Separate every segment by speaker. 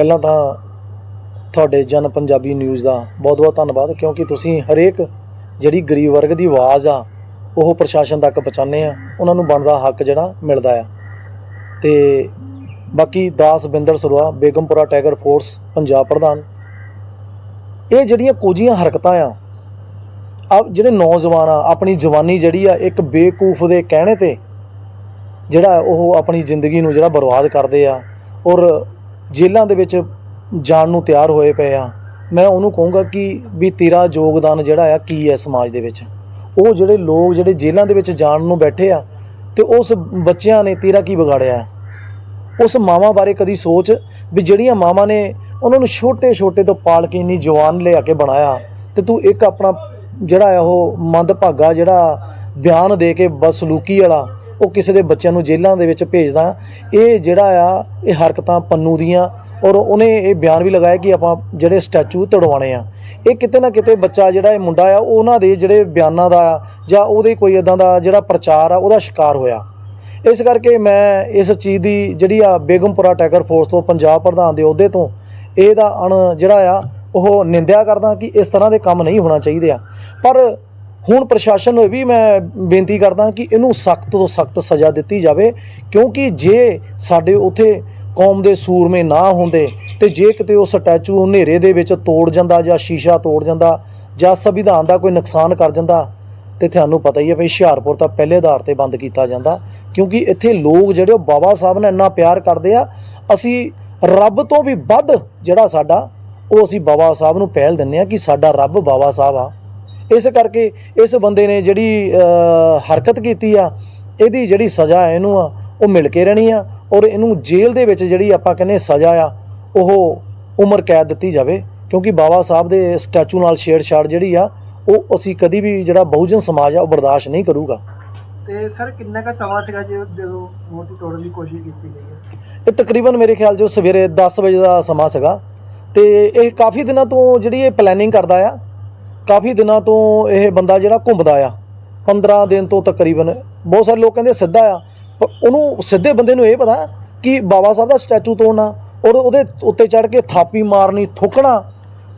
Speaker 1: ਪਹਿਲਾਂ ਤਾਂ ਤੁਹਾਡੇ ਜਨ ਪੰਜਾਬੀ ਨਿਊਜ਼ ਦਾ ਬਹੁਤ-ਬਹੁਤ ਧੰਨਵਾਦ, ਕਿਉਂਕਿ ਤੁਸੀਂ ਹਰੇਕ ਜਿਹੜੀ ਗਰੀਬ ਵਰਗ ਦੀ ਆਵਾਜ਼ ਆ, ਉਹ ਪ੍ਰਸ਼ਾਸਨ ਤੱਕ ਪਹੁੰਚਾਉਂਦੇ ਆ, ਉਹਨਾਂ ਨੂੰ ਬਣਦਾ ਹੱਕ ਜਿਹੜਾ ਮਿਲਦਾ ਆ। ਤੇ ਬਾਕੀ ਦਾਸ ਬਿੰਦਰ ਸਰਵਾ ਬੇਗਮਪੁਰਾ ਟਾਈਗਰ ਫੋਰਸ, ਪੰਜਾਬ ਪ੍ਰਧਾਨ, ਇਹ ਜਿਹੜੀਆਂ ਕੋਝੀਆਂ ਹਰਕਤਾਂ ਆ ਆ ਜਿਹੜੇ ਨੌਜਵਾਨ ਆ, ਆਪਣੀ ਜਵਾਨੀ ਜਿਹੜੀ ਆ, ਇੱਕ ਬੇਕੂਫ ਦੇ ਕਹਿਣੇ ਤੇ ਜਿਹੜਾ ਉਹ ਆਪਣੀ ਜ਼ਿੰਦਗੀ ਨੂੰ ਜਿਹੜਾ ਬਰਬਾਦ ਕਰਦੇ ਆ, ਔਰ ਜੇਲ੍ਹਾਂ ਦੇ ਵਿੱਚ ਜਾਣ ਨੂੰ ਤਿਆਰ ਹੋਏ ਪਏ ਆ। ਮੈਂ ਉਹਨੂੰ ਕਹੂੰਗਾ ਕਿ ਵੀ ਤੇਰਾ ਯੋਗਦਾਨ ਜਿਹੜਾ ਆ, ਕੀ ਹੈ ਸਮਾਜ ਦੇ ਵਿੱਚ? ਉਹ ਜਿਹੜੇ ਲੋਕ ਜਿਹੜੇ ਜੇਲ੍ਹਾਂ ਦੇ ਵਿੱਚ ਜਾਣ ਨੂੰ ਬੈਠੇ ਆ, ਤੇ ਉਸ ਬੱਚਿਆਂ ਨੇ ਤੇਰਾ ਕੀ ਵਿਗਾੜਿਆ? ਉਸ ਮਾਵਾਂ ਬਾਰੇ ਕਦੀ ਸੋਚ ਵੀ ਜਿਹੜੀਆਂ ਮਾਵਾਂ ਨੇ ਉਹਨਾਂ ਨੂੰ ਛੋਟੇ ਛੋਟੇ ਤੋਂ ਪਾਲ ਕੇ ਇੰਨੀ ਜਵਾਨ ਲਿਆ ਕੇ ਬਣਾਇਆ, ਤੇ ਤੂੰ ਇੱਕ ਆਪਣਾ ਜਿਹੜਾ ਆ ਉਹ ਮੰਦਭਾਗਾ ਜਿਹੜਾ ਬਿਆਨ ਦੇ ਕੇ ਬਸਲੂਕੀ ਵਾਲਾ ਉਹ ਕਿਸੇ ਦੇ ਬੱਚਿਆਂ ਨੂੰ ਜੇਲ੍ਹਾਂ ਦੇ ਵਿੱਚ ਭੇਜਦਾ। ਇਹ ਜਿਹੜਾ ਆ, ਇਹ ਹਰਕਤਾਂ ਪੰਨੂ ਦੀਆਂ ਔਰ ਉਹਨੇ ਇਹ ਬਿਆਨ ਵੀ ਲਗਾਇਆ ਕਿ ਆਪਾਂ ਜਿਹੜੇ ਸਟੈਚੂ ਤੜਵਾਣੇ ਆ। ਇਹ ਕਿਤੇ ਨਾ ਕਿਤੇ ਬੱਚਾ ਜਿਹੜਾ ਇਹ ਮੁੰਡਾ ਆ ਉਹਨਾਂ ਦੇ ਜਿਹੜੇ ਬਿਆਨਾਂ ਦਾ ਜਾਂ ਉਹਦੇ ਕੋਈ ਇਦਾਂ ਦਾ ਜਿਹੜਾ ਪ੍ਰਚਾਰ ਆ, ਉਹਦਾ ਸ਼ਿਕਾਰ ਹੋਇਆ। ਇਸ ਕਰਕੇ ਮੈਂ ਇਸ ਚੀਜ਼ ਦੀ ਜਿਹੜੀ ਆ ਬੇਗਮਪੁਰਾ ਟਾਈਗਰ ਫੋਰਸ ਤੋਂ ਪੰਜਾਬ ਪ੍ਰਧਾਨ ਦੇ ਅਹੁਦੇ ਤੋਂ ਇਹਦਾ ਅਣ ਜਿਹੜਾ ਆ, ਉਹ ਨਿੰਦਿਆ ਕਰਦਾ ਕਿ ਇਸ ਤਰ੍ਹਾਂ ਦੇ ਕੰਮ ਨਹੀਂ ਹੋਣਾ ਚਾਹੀਦੇ ਆ। ਪਰ ਹੁਣ ਪ੍ਰਸ਼ਾਸਨ ਨੂੰ ਇਹ ਵੀ ਮੈਂ ਬੇਨਤੀ ਕਰਦਾ ਕਿ ਇਹਨੂੰ ਸਖਤ ਤੋਂ ਸਖਤ ਸਜ਼ਾ ਦਿੱਤੀ ਜਾਵੇ, ਕਿਉਂਕਿ ਜੇ ਸਾਡੇ ਉਥੇ ਕੌਮ ਦੇ ਸੂਰਮੇ ਨਾ ਹੁੰਦੇ ਤੇ ਜੇ ਕਿਤੇ ਉਹ ਸਟੈਚੂ ਹਨੇਰੇ ਦੇ ਵਿੱਚ ਤੋੜ ਜਾਂਦਾ ਜਾਂ ਸ਼ੀਸ਼ਾ ਤੋੜ ਜਾਂਦਾ ਜਾਂ ਸੰਵਿਧਾਨ ਦਾ ਕੋਈ ਨੁਕਸਾਨ ਕਰ ਜਾਂਦਾ, ਤੇ ਤੁਹਾਨੂੰ ਪਤਾ ਹੀ ਹੈ ਵੀ ਹੁਸ਼ਿਆਰਪੁਰ ਤਾਂ ਪਹਿਲੇ ਆਧਾਰ ਤੇ ਬੰਦ ਕੀਤਾ ਜਾਂਦਾ, ਕਿਉਂਕਿ ਇੱਥੇ ਲੋਕ ਜਿਹੜੇ ਉਹ ਬਾਬਾ ਸਾਹਿਬ ਨਾਲ ਇੰਨਾ ਪਿਆਰ ਕਰਦੇ ਆ, ਅਸੀਂ ਰੱਬ ਤੋਂ ਵੀ ਵੱਧ ਜਿਹੜਾ ਸਾਡਾ, ਉਹ ਅਸੀਂ ਬਾਬਾ ਸਾਹਿਬ ਨੂੰ ਪਹਿਲ ਦਿੰਦੇ ਆ ਕਿ ਸਾਡਾ ਰੱਬ ਬਾਬਾ ਸਾਹਿਬ ਆ। ਇਸ ਕਰਕੇ ਇਸ ਬੰਦੇ ਨੇ ਜਿਹੜੀ ਹਰਕਤ ਕੀਤੀ ਆ ਇਹਦੀ ਜਿਹੜੀ ਸਜ਼ਾ ਹੈ ਇਹਨੂੰ ਆ ਉਹ ਮਿਲ ਕੇ ਰਹਿਣੀ ਆ ਔਰ ਇਹਨੂੰ ਜੇਲ੍ਹ ਦੇ ਵਿੱਚ ਜਿਹੜੀ ਆਪਾਂ ਕਹਿੰਦੇ ਸਜ਼ਾ ਆ ਉਹ ਉਮਰ ਕੈਦ ਦਿੱਤੀ ਜਾਵੇ ਕਿਉਂਕਿ ਬਾਬਾ ਸਾਹਿਬ ਦੇ ਸਟੈਚੂ ਨਾਲ ਛੇੜਛਾੜ ਜਿਹੜੀ ਆ ਉਹ ਅਸੀਂ ਕਦੀ ਵੀ ਜਿਹੜਾ ਬਹੁਜਨ ਸਮਾਜ ਆ ਉਹ ਬਰਦਾਸ਼ਤ ਨਹੀਂ ਕਰੂਗਾ।
Speaker 2: ਤੇ ਸਰ ਕਿੰਨਾ ਕੁ ਸਮਾਂ ਸੀਗਾ ਜੇ ਜਦੋਂ ਮੂਰਤੀ ਤੋੜਨ ਦੀ ਕੋਸ਼ਿਸ਼ ਕੀਤੀ ਗਈ
Speaker 1: ਇਹ ਤਕਰੀਬਨ ਮੇਰੇ ਖਿਆਲ 'ਚ ਸਵੇਰੇ 10 ਵਜੇ ਦਾ ਸਮਾਂ ਸੀਗਾ ਤੇ ਇਹ ਕਾਫੀ ਦਿਨਾਂ ਤੋਂ ਜਿਹੜੀ ਇਹ ਪਲੈਨਿੰਗ ਕਰਦਾ ਆ ਕਾਫੀ ਦਿਨਾਂ ਤੋਂ ਇਹ ਬੰਦਾ ਜਿਹੜਾ ਘੁੰਮਦਾ ਆ 15 ਦਿਨ ਤੋਂ ਤਕਰੀਬਨ ਬਹੁਤ ਸਾਰੇ ਲੋਕ ਕਹਿੰਦੇ ਸਿੱਧਾ ਆ ਪਰ ਉਹਨੂੰ ਸਿੱਧੇ ਬੰਦੇ ਨੂੰ ਇਹ ਪਤਾ ਕਿ ਬਾਬਾ ਸਾਹਿਬ ਦਾ ਸਟੈਚੂ ਤੋੜਨਾ ਔਰ ਉਹਦੇ ਉੱਤੇ ਚੜ ਕੇ ਥਾਪੀ ਮਾਰਨੀ ਥੁੱਕਣਾ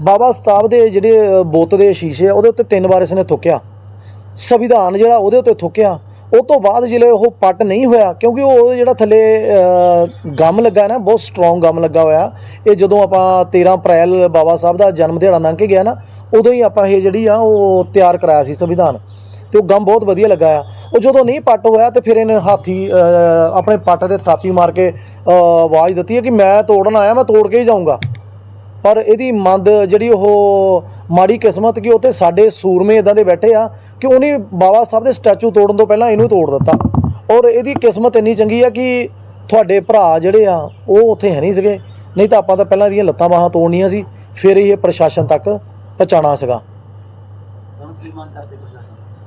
Speaker 1: ਬਾਬਾ ਸਟਾਫ ਦੇ ਜਿਹੜੇ ਬੋਤ ਦੇ ਸ਼ੀਸ਼ੇ ਆ, ਉਹਦੇ ਉੱਤੇ ਤਿੰਨ ਵਾਰ ਇਸਨੇ ਥੁੱਕਿਆ। ਸੰਵਿਧਾਨ ਜਿਹੜਾ ਉਹਦੇ ਉੱਤੇ ਥੁੱਕਿਆ। ਉਹ ਤੋਂ ਬਾਅਦ ਜਿਹੜੇ ਉਹ ਪੱਟ ਨਹੀਂ ਹੋਇਆ ਕਿਉਂਕਿ ਉਹ ਜਿਹੜਾ ਥੱਲੇ ਗਮ ਲੱਗਾ ਨਾ ਬਹੁਤ ਸਟਰੋਂਗ ਗਮ ਲੱਗਾ ਹੋਇਆ। ਇਹ ਜਦੋਂ ਆਪਾਂ 13 ਅਪ੍ਰੈਲ ਬਾਬਾ ਸਾਹਿਬ ਦਾ ਜਨਮ ਦਿਹਾੜਾ ਲੰਘ ਕੇ ਗਿਆ ਨਾ ਉਦੋਂ ਹੀ ਆਪਾਂ ਇਹ ਜਿਹੜੀ ਆ ਉਹ ਤਿਆਰ ਕਰਾਇਆ ਸੀ ਸੰਵਿਧਾਨ ਤੇ ਉਹ ਗਮ ਬਹੁਤ ਵਧੀਆ ਲੱਗਾ ਆ। ਉਹ ਜਦੋਂ ਨਹੀਂ ਪੱਟ ਹੋਇਆ ਤੇ ਫਿਰ ਇਹਨੇ ਹਾਥੀ ਆਪਣੇ ਪੱਟ ਤੇ ਥਾਪੀ ਮਾਰ ਕੇ ਆਵਾਜ਼ ਦਿੱਤੀ ਹੈ ਕਿ ਮੈਂ ਤੋੜਨ ਆਇਆ, ਮੈਂ ਤੋੜ ਕੇ ਹੀ ਜਾਊਂਗਾ। ਪਰ ਇਹਦੀ ਮੰਦ ਜਿਹੜੀ ਉਹ ਮਾੜੀ ਕਿਸਮਤ ਕਿ ਉੱਥੇ ਸਾਡੇ ਸੂਰਮੇ ਇਦਾਂ ਦੇ ਬੈਠੇ ਆ ਕਿ ਉਹਨੇ ਬਾਬਾ ਸਾਹਿਬ ਦੇ ਸਟੈਚੂ ਤੋੜਨ ਤੋਂ ਪਹਿਲਾਂ ਇਹਨੂੰ ਤੋੜ ਦਿੱਤਾ। ਔਰ ਇਹਦੀ ਕਿਸਮਤ ਇੰਨੀ ਚੰਗੀ ਆ ਕਿ ਤੁਹਾਡੇ ਭਰਾ ਜਿਹੜੇ ਆ, ਉਹ ਉੱਥੇ ਹੈ ਨਹੀਂ ਸੀਗੇ। ਨਹੀਂ ਤਾਂ ਆਪਾਂ ਤਾਂ ਪਹਿਲਾਂ ਇਹਦੀਆਂ ਲੱਤਾਂ ਬਾਹਾਂ ਤੋੜਨੀਆਂ ਸੀ, ਫਿਰ ਇਹ ਪ੍ਰਸ਼ਾਸਨ ਤੱਕ ਪਹੁੰਚਾਉਣਾ ਸੀਗਾ।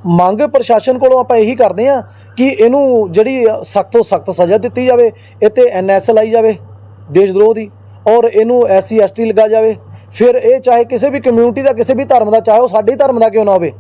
Speaker 2: ਮੰਗ ਪ੍ਰਸ਼ਾਸਨ
Speaker 1: ਕੋਲੋਂ ਆਪਾਂ ਇਹੀ ਕਰਦੇ ਆ ਕਿ ਇਹਨੂੰ ਜਿਹੜੀ ਸਖਤ ਤੋਂ ਸਖਤ ਸਜ਼ਾ ਦਿੱਤੀ ਜਾਵੇ ਇਹ ਤੇ ਐਨਐਸ ਲਾਈ ਜਾਵੇ ਦੇਸ਼ ਦਰੋਹ ਦੀ ਔਰ ਇਹਨੂੰ ਐਸਸੀ ਐਸਟੀ ਲਗਾ ਜਾਵੇ। ਫਿਰ ਇਹ ਚਾਹੇ ਕਿਸੇ ਵੀ ਕਮਿਊਨਿਟੀ ਦਾ, ਕਿਸੇ ਵੀ ਧਰਮ ਦਾ, ਚਾਹੇ ਉਹ ਸਾਡੇ ਧਰਮ ਦਾ ਕਿਉਂ ਨਾ ਹੋਵੇ।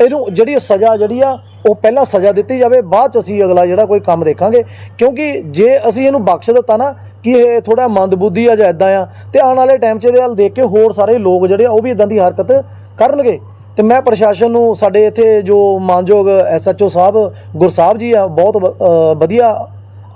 Speaker 1: ਇਹਨੂੰ ਜਿਹੜੀ ਸਜ਼ਾ ਜਿਹੜੀ ਆ ਉਹ ਪਹਿਲਾਂ ਸਜ਼ਾ ਦਿੱਤੀ ਜਾਵੇ, ਬਾਅਦ ਚ ਅਸੀਂ ਅਗਲਾ ਜਿਹੜਾ ਕੋਈ ਕੰਮ ਦੇਖਾਂਗੇ। ਕਿਉਂਕਿ ਜੇ ਅਸੀਂ ਇਹਨੂੰ ਬਖਸ਼ ਦਿੱਤਾ ਨਾ, ਕਿ ਇਹ ਥੋੜਾ ਮੰਦਬੁੱਧੀ ਆ ਜਾਂ ਇਦਾਂ ਆ, ਤੇ ਆਉਣ ਵਾਲੇ ਟਾਈਮ 'ਚ ਇਹਦੇ ਵੱਲ ਦੇਖ ਕੇ ਹੋਰ ਸਾਰੇ ਲੋਕ ਜਿਹੜੇ ਆ, ਉਹ ਵੀ ਇਦਾਂ ਦੀ ਹਰਕਤ ਕਰਨਗੇ। ਤੇ ਮੈਂ ਪ੍ਰਸ਼ਾਸਨ ਨੂੰ, ਸਾਡੇ ਇੱਥੇ ਜੋ ਮਾਨਯੋਗ ਐਸਐਚਓ ਸਾਹਿਬ ਗੁਰਸਾਹਿਬ ਜੀ ਆ, ਬਹੁਤ ਵ- ਵਧੀਆ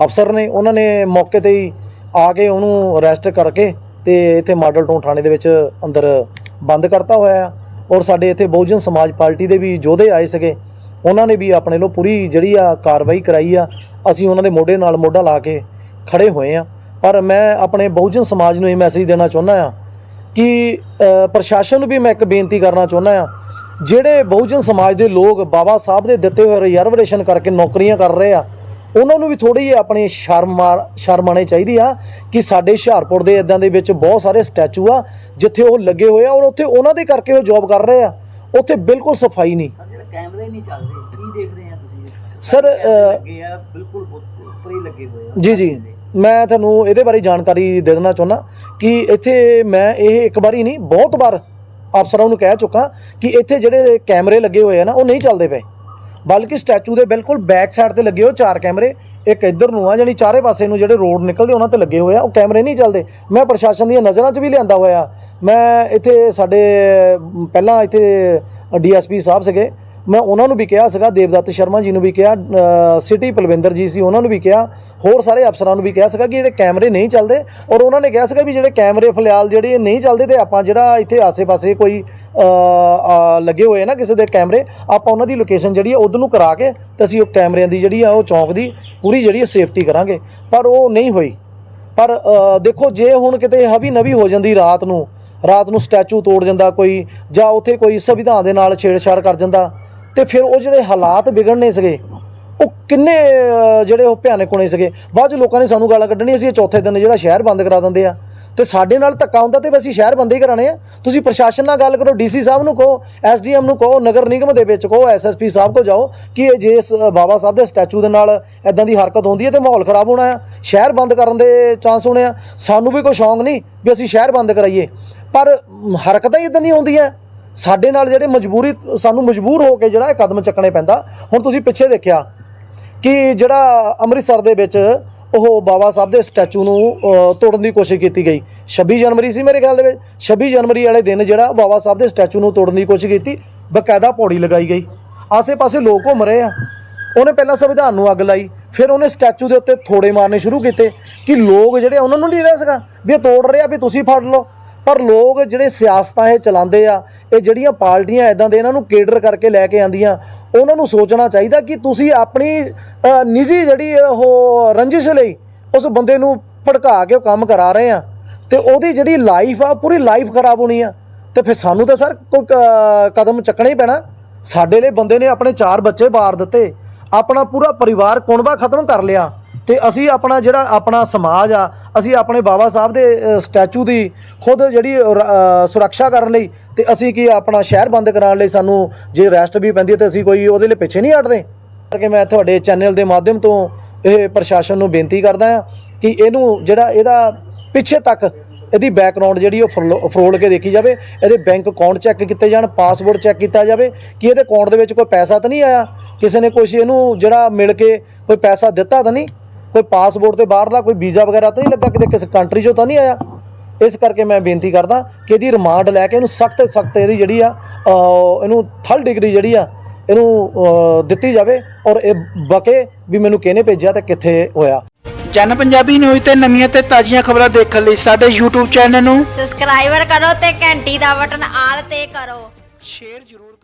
Speaker 1: ਅਫਸਰ ਨੇ, ਉਹਨਾਂ ਨੇ ਮੌਕੇ ਤੇ ਹੀ ਆ ਕੇ ਉਹਨੂੰ ਅਰੈਸਟ ਕਰਕੇ ਤੇ ਇੱਥੇ ਮਾਡਲ ਟਾਊਨ ਥਾਣੇ ਦੇ ਵਿੱਚ ਅੰਦਰ ਬੰਦ ਕਰਤਾ ਹੋਇਆ ਆ। ਔਰ ਸਾਡੇ ਇੱਥੇ ਬਹੁਜਨ ਸਮਾਜ ਪਾਰਟੀ ਦੇ ਵੀ ਯੋਧੇ ਆਏ ਸੀਗੇ। ਉਹਨਾਂ ਨੇ ਵੀ ਆਪਣੇ ਲੋ ਪੂਰੀ ਜਿਹੜੀ ਆ ਕਾਰਵਾਈ ਕਰਾਈ ਆ। ਅਸੀਂ ਉਹਨਾਂ ਦੇ ਮੋਢੇ ਨਾਲ ਮੋਢਾ ਲਾ ਕੇ ਖੜੇ ਹੋਏ ਆ। ਪਰ ਮੈਂ ਆਪਣੇ ਬਹੁਜਨ ਸਮਾਜ ਨੂੰ ਇਹ ਮੈਸੇਜ ਦੇਣਾ ਚਾਹੁੰਦਾ ਆ ਕਿ ਪ੍ਰਸ਼ਾਸਨ ਨੂੰ ਵੀ ਮੈਂ ਇੱਕ ਬੇਨਤੀ ਕਰਨਾ ਚਾਹੁੰਦਾ ਆ। ਜਿਹੜੇ ਬਹੁਜਨ ਸਮਾਜ ਦੇ ਲੋਕ ਬਾਬਾ ਸਾਹਿਬ ਦੇ ਦਿੱਤੇ ਹੋਏ ਰਿਜ਼ਰਵੇਸ਼ਨ ਕਰਕੇ ਨੌਕਰੀਆਂ ਕਰ ਰਹੇ ਆ, ਉਹਨਾਂ ਨੂੰ ਵੀ ਥੋੜੀ ਜਿਹੀ ਆਪਣੀ ਸ਼ਰਮ ਸ਼ਰਮ ਆਉਣੀ ਚਾਹੀਦੀ ਆ ਕਿ ਸਾਡੇ ਹੁਸ਼ਿਆਰਪੁਰ ਦੇ ਇਦਾਂ ਦੇ ਵਿੱਚ ਬਹੁਤ ਸਾਰੇ ਸਟੈਚੂ ਆ, ਜਿੱਥੇ ਉਹ ਲੱਗੇ ਹੋਏ ਆ ਔਰ ਉੱਥੇ ਉਹਨਾਂ ਦੇ ਕਰਕੇ ਉਹ ਜੌਬ ਕਰ ਰਹੇ ਆ। ਉੱਥੇ ਬਿਲਕੁਲ ਸਫ਼ਾਈ ਨਹੀਂ।
Speaker 2: ਕੈਮਰੇ ਨਹੀਂ ਚੱਲ ਰਹੇ। ਕੀ ਦੇਖ ਰਹੇ ਆ ਤੁਸੀਂ?
Speaker 1: ਸਰ, ਅ,
Speaker 2: ਲੱਗੇ ਆ ਬਿਲਕੁਲ ਉੱਪਰ ਹੀ ਲੱਗੇ ਹੋਏ ਆ।
Speaker 1: ਜੀ ਜੀ। ਮੈਂ ਤੁਹਾਨੂੰ ਇਹਦੇ ਬਾਰੇ ਜਾਣਕਾਰੀ ਦੇ ਦੇਣਾ ਚਾਹੁੰਦਾ ਕਿ ਇੱਥੇ ਮੈਂ ਇਹ ਇੱਕ ਵਾਰੀ ਨਹੀਂ ਬਹੁਤ ਵਾਰ ਅਫਸਰਾਂ ਨੂੰ ਕਹਿ ਚੁੱਕਾ ਕਿ ਇੱਥੇ ਜਿਹੜੇ ਕੈਮਰੇ ਲੱਗੇ ਹੋਏ ਆ ਨਾ ਉਹ ਨਹੀਂ ਚੱਲਦੇ ਪਏ। ਬਲਕਿ ਸਟੈਚੂ ਦੇ ਬਿਲਕੁਲ ਬੈਕ ਸਾਈਡ ਤੇ ਲੱਗੇ ਹੋਏ ਚਾਰ ਕੈਮਰੇ। ਇੱਕ ਇੱਧਰ ਨੂੰ ਆ ਜਾਣੀ ਚਾਰੇ ਪਾਸੇ ਨੂੰ ਜਿਹੜੇ ਰੋਡ ਨਿਕਲਦੇ ਉਹਨਾਂ ਤੇ ਲੱਗੇ ਹੋਏ ਆ ਉਹ ਕੈਮਰੇ ਨਹੀਂ ਚੱਲਦੇ। ਮੈਂ ਪ੍ਰਸ਼ਾਸਨ ਦੀਆਂ ਨਜ਼ਰਾਂ 'ਚ ਵੀ ਲਿਆਂਦਾ ਹੋਇਆ। ਮੈਂ ਇੱਥੇ ਸਾਡੇ ਪਹਿਲਾਂ ਇੱਥੇ ਡੀਐਸਪੀ ਸਾਹਿਬ ਸੀਗੇ। ਮੈਂ ਉਹਨਾਂ ਨੂੰ ਵੀ ਕਿਹਾ ਸੀਗਾ, ਦੇਵਦੱਤ ਸ਼ਰਮਾ ਜੀ ਨੂੰ ਵੀ ਕਿਹਾ ਸਿਟੀ ਪਲਵਿੰਦਰ ਜੀ ਸੀ, ਉਹਨਾਂ ਨੂੰ ਵੀ ਕਿਹਾ, ਹੋਰ ਸਾਰੇ ਅਫਸਰਾਂ ਨੂੰ ਵੀ ਕਿਹਾ ਸੀਗਾ ਕਿ ਜਿਹੜੇ ਕੈਮਰੇ ਨਹੀਂ ਚੱਲਦੇ ਔਰ ਉਹਨਾਂ ਨੇ ਕਿਹਾ ਸੀਗਾ ਵੀ ਜਿਹੜੇ ਕੈਮਰੇ ਫਿਲਹਾਲ ਜਿਹੜੇ ਨਹੀਂ ਚੱਲਦੇ ਤੇ ਆਪਾਂ ਜਿਹੜਾ ਇੱਥੇ ਆਸੇ-ਪਾਸੇ ਕੋਈ ਲੱਗੇ ਹੋਏ ਨਾ ਕਿਸੇ ਦੇ ਕੈਮਰੇ, ਆਪਾਂ ਉਹਨਾਂ ਦੀ ਲੋਕੇਸ਼ਨ ਜਿਹੜੀ ਆ ਉਧਰ ਨੂੰ ਕਰਾ ਕੇ ਤੇ ਅਸੀਂ ਉਹ ਕੈਮਰਿਆਂ ਦੀ ਜਿਹੜੀ ਆ ਉਹ ਚੌਂਕ ਦੀ ਪੂਰੀ ਜਿਹੜੀ ਸੇਫਟੀ ਕਰਾਂਗੇ। ਪਰ ਉਹ ਨਹੀਂ ਹੋਈ। ਪਰ ਦੇਖੋ ਜੇ ਹੁਣ ਕਿਤੇ ਹਵੀ ਨਵੀ ਹੋ ਜਾਂਦੀ ਰਾਤ ਨੂੰ ਰਾਤ ਨੂੰ ਸਟੈਚੂ ਤੋੜ ਜਾਂਦਾ ਕੋਈ ਜਾਂ ਉੱਥੇ ਕੋਈ ਸੰਵਿਧਾਨ ਦੇ ਨਾਲ ਛੇੜਛਾੜ ਕਰ ਜਾਂਦਾ ਤੇ ਫਿਰ ਉਹ ਜਿਹੜੇ ਹਾਲਾਤ ਵਿਗੜਨੇ ਸੀਗੇ, ਉਹ ਕਿੰਨੇ ਜਿਹੜੇ ਉਹ ਭਿਆਨਕ ਹੋਣੇ ਸੀਗੇ। ਬਾਅਦ ਚ ਲੋਕਾਂ ਨੇ ਸਾਨੂੰ ਗਾਲਾਂ ਕੱਢਣੀਆਂ ਸੀ, ਇਹ ਚੌਥੇ ਦਿਨ ਜਿਹੜਾ ਸ਼ਹਿਰ ਬੰਦ ਕਰਾ ਦਿੰਦੇ ਆ। ਤੇ ਸਾਡੇ ਨਾਲ ਧੱਕਾ ਹੁੰਦਾ ਤੇ ਅਸੀਂ ਸ਼ਹਿਰ ਬੰਦ ਹੀ ਕਰਾਣੇ ਆ। ਤੁਸੀਂ ਪ੍ਰਸ਼ਾਸਨ ਨਾਲ ਗੱਲ ਕਰੋ, ਡੀਸੀ ਸਾਹਿਬ ਨੂੰ ਕਹੋ, ਐਸਡੀਐਮ ਨੂੰ ਕਹੋ, ਨਗਰ ਨਿਗਮ ਦੇ ਵਿੱਚ ਕਹੋ, ਐਸਐਸਪੀ ਸਾਹਿਬ ਕੋ ਜਾਓ, ਕਿ ਜੇ ਇਸ ਬਾਬਾ ਸਾਹਿਬ ਦੇ ਸਟੈਚੂ ਦੇ ਨਾਲ ਐਦਾਂ ਦੀ ਹਰਕਤ ਹੁੰਦੀ ਹੈ ਤੇ ਮਾਹੌਲ ਖਰਾਬ ਹੋਣਾ ਆ। ਸ਼ਹਿਰ ਬੰਦ ਕਰਨ ਦੇ ਚਾਂਸ ਹੋਣੇ ਆ। ਸਾਨੂੰ ਵੀ ਕੋਈ ਸ਼ੌਂਕ ਨਹੀਂ ਵੀ ਅਸੀਂ ਸ਼ਹਿਰ ਬੰਦ ਕਰਾਈਏ। ਪਰ ਹਰਕਤਾਂ ਹੀ ਇਦਾਂ ਦੀਆਂ ਹੁੰਦੀਆਂ। ਸਾਡੇ ਨਾਲ ਜਿਹੜੇ ਮਜਬੂਰੀ ਸਾਨੂੰ ਮਜਬੂਰ ਹੋ ਕੇ ਜਿਹੜਾ ਇਹ ਕਦਮ ਚੱਕਣੇ ਪੈਂਦਾ ਹੁਣ ਤੁਸੀਂ ਪਿੱਛੇ ਦੇਖਿਆ ਕਿ ਜਿਹੜਾ ਅੰਮ੍ਰਿਤਸਰ ਦੇ ਵਿੱਚ ਉਹ ਬਾਬਾ ਸਾਹਿਬ ਦੇ ਸਟੈਚੂ ਨੂੰ ਤੋੜਨ ਦੀ ਕੋਸ਼ਿਸ਼ ਕੀਤੀ ਗਈ। 26 ਜਨਵਰੀ ਸੀ ਮੇਰੇ ਖਿਆਲ ਦੇ ਵਿੱਚ। 26 ਜਨਵਰੀ ਵਾਲੇ ਦਿਨ ਜਿਹੜਾ ਬਾਬਾ ਸਾਹਿਬ ਦੇ ਸਟੈਚੂ ਨੂੰ ਤੋੜਨ ਦੀ ਕੋਸ਼ਿਸ਼ ਕੀਤੀ ਬਕਾਇਦਾ ਪੌੜੀ ਲਗਾਈ ਗਈ। ਆਸੇ-ਪਾਸੇ ਲੋਕ ਘੁੰਮ ਰਹੇ ਆ। ਉਹਨੇ ਪਹਿਲਾਂ ਸੰਵਿਧਾਨ ਨੂੰ ਅੱਗ ਲਾਈ ਫਿਰ ਉਹਨੇ ਸਟੈਚੂ ਦੇ ਉੱਤੇ ਥੋੜੇ ਮਾਰਨੇ ਸ਼ੁਰੂ ਕੀਤੇ ਕਿ ਲੋਕ ਜਿਹੜੇ ਆ, ਉਹਨਾਂ ਨੂੰ ਨਹੀਂ ਇਹਦਾ ਸੀਗਾ ਵੀ ਇਹ ਤੋੜ ਰਹੇ ਆ ਵੀ ਤੁਸੀਂ ਫੜ ਲਓ। ਪਰ ਲੋਕ ਜਿਹੜੇ ਸਿਆਸਤਾਂ ਇਹ ਚਲਾਉਂਦੇ ਆ, ਇਹ ਜਿਹੜੀਆਂ ਪਾਰਟੀਆਂ ਇਦਾਂ ਦੇ ਇਹਨਾਂ ਨੂੰ ਕੇਡਰ ਕਰਕੇ ਲੈ ਕੇ ਆਂਦੀਆਂ ਉਹਨਾਂ ਨੂੰ ਸੋਚਣਾ ਚਾਹੀਦਾ ਕਿ ਤੁਸੀਂ ਆਪਣੀ ਨਿੱਜੀ ਜਿਹੜੀ ਉਹ ਰੰਜਿਸ਼ ਲਈ ਉਸ ਬੰਦੇ ਨੂੰ ਭੜਕਾ ਕੇ ਉਹ ਕੰਮ ਕਰਾ ਰਹੇ ਆ। ਤੇ ਉਹਦੀ ਜਿਹੜੀ ਲਾਈਫ ਆ ਪੂਰੀ ਲਾਈਫ ਖਰਾਬ ਹੋਣੀ ਆ। ਤੇ ਫਿਰ ਸਾਨੂੰ ਤਾਂ ਸਰ ਕੋਈ ਕਦਮ ਚੱਕਣਾ ਹੀ ਪੈਣਾ। ਸਾਡੇ ਲਈ ਬੰਦੇ ਨੇ ਆਪਣੇ ਚਾਰ ਬੱਚੇ ਬਾਰ ਦਿੱਤੇ, ਆਪਣਾ ਪੂਰਾ ਪਰਿਵਾਰ ਕੁਣਬਾ ਖਤਮ ਕਰ ਲਿਆ। ਤੇ ਅਸੀਂ ਆਪਣਾ ਜਿਹੜਾ ਆਪਣਾ ਸਮਾਜ ਆ, ਅਸੀਂ ਆਪਣੇ ਬਾਬਾ ਸਾਹਿਬ ਦੇ ਸਟੈਚੂ ਦੀ ਖੁਦ ਜਿਹੜੀ ਸੁਰੱਖਿਆ ਕਰਨ ਲਈ ਤੇ ਅਸੀਂ ਕੀ ਆਪਣਾ ਸ਼ਹਿਰ ਬੰਦ ਕਰਾਉਣ ਲਈ ਸਾਨੂੰ ਜੇ ਰੈਸਟ ਵੀ ਪੈਂਦੀ ਹੈ ਤੇ ਅਸੀਂ ਕੋਈ ਉਹਦੇ ਲਈ ਪਿੱਛੇ ਨਹੀਂ ਹਟਦੇ। ਕਰਕੇ ਮੈਂ ਤੁਹਾਡੇ ਚੈਨਲ ਦੇ ਮਾਧਿਅਮ ਤੋਂ ਇਹ ਪ੍ਰਸ਼ਾਸਨ ਨੂੰ ਬੇਨਤੀ ਕਰਦਾ ਹਾਂ ਕਿ ਇਹਨੂੰ ਜਿਹੜਾ ਇਹਦਾ ਪਿੱਛੇ ਤੱਕ ਇਹਦੀ ਬੈਕਗ੍ਰਾਉਂਡ ਜਿਹੜੀ ਉਹ ਫਰਲੋ- ਫਰੋਲ ਕੇ ਦੇਖੀ ਜਾਵੇ, ਇਹਦੇ ਬੈਂਕ ਅਕਾਊਂਟ ਚੈੱਕ ਕੀਤੇ ਜਾਣ ਪਾਸਵਰਡ ਚੈੱਕ ਕੀਤਾ ਜਾਵੇ, ਕਿ ਇਹਦੇ ਅਕਾਊਂਟ ਦੇ ਵਿੱਚ ਕੋਈ ਪੈਸਾ ਤਾਂ ਨਹੀਂ ਆਇਆ? ਕਿਸੇ ਨੇ ਕੁਛ ਇਹਨੂੰ ਜਿਹੜਾ ਮਿਲ ਕੇ ਕੋਈ ਪੈਸਾ ਦਿੱਤਾ ਤਾਂ ਨਹੀਂ? ਕੋਈ ਪਾਸਪੋਰਟ ਤੇ ਬਾਹਰਲਾ ਕੋਈ ਵੀਜ਼ਾ ਵਗੈਰਾ ਤਾਂ ਨਹੀਂ ਲੱਗਾ ਕਿਤੇ? ਕਿਸੇ ਕੰਟਰੀ 'ਚੋਂ ਤਾਂ ਨਹੀਂ ਆਇਆ? ਇਸ ਕਰਕੇ ਮੈਂ ਬੇਨਤੀ ਕਰਦਾ ਕਿ ਇਹਦੀ ਰਿਮਾਂਡ ਲੈ ਕੇ ਇਹਨੂੰ ਸਖਤ ਸਖਤ ਇਹਦੀ ਜਿਹੜੀ ਆ ਇਹਨੂੰ ਥਰਡ ਡਿਗਰੀ ਜਿਹੜੀ ਆ ਇਹਨੂੰ ਦਿੱਤੀ ਜਾਵੇ ਔਰ ਇਹ ਬਕੇ ਵੀ ਮੈਨੂੰ ਕਿਹਨੇ ਭੇਜਿਆ ਤੇ ਕਿੱਥੇ ਹੋਇਆ।
Speaker 3: ਜਨ ਪੰਜਾਬੀ ਨਿਊਜ਼ ਤੇ ਨਵੀਆਂ ਤੇ ਤਾਜ਼ੀਆਂ ਖਬਰਾਂ ਦੇਖਣ ਲਈ ਸਾਡੇ YouTube ਚੈਨਲ ਨੂੰ
Speaker 4: ਸਬਸਕ੍ਰਾਈਬਰ ਕਰੋ ਤੇ ਘੰਟੀ ਦਾ ਬਟਨ ਆਲ ਤੇ ਕਰੋ।
Speaker 3: ਸ਼ੇਅਰ ਜ਼ਰੂਰ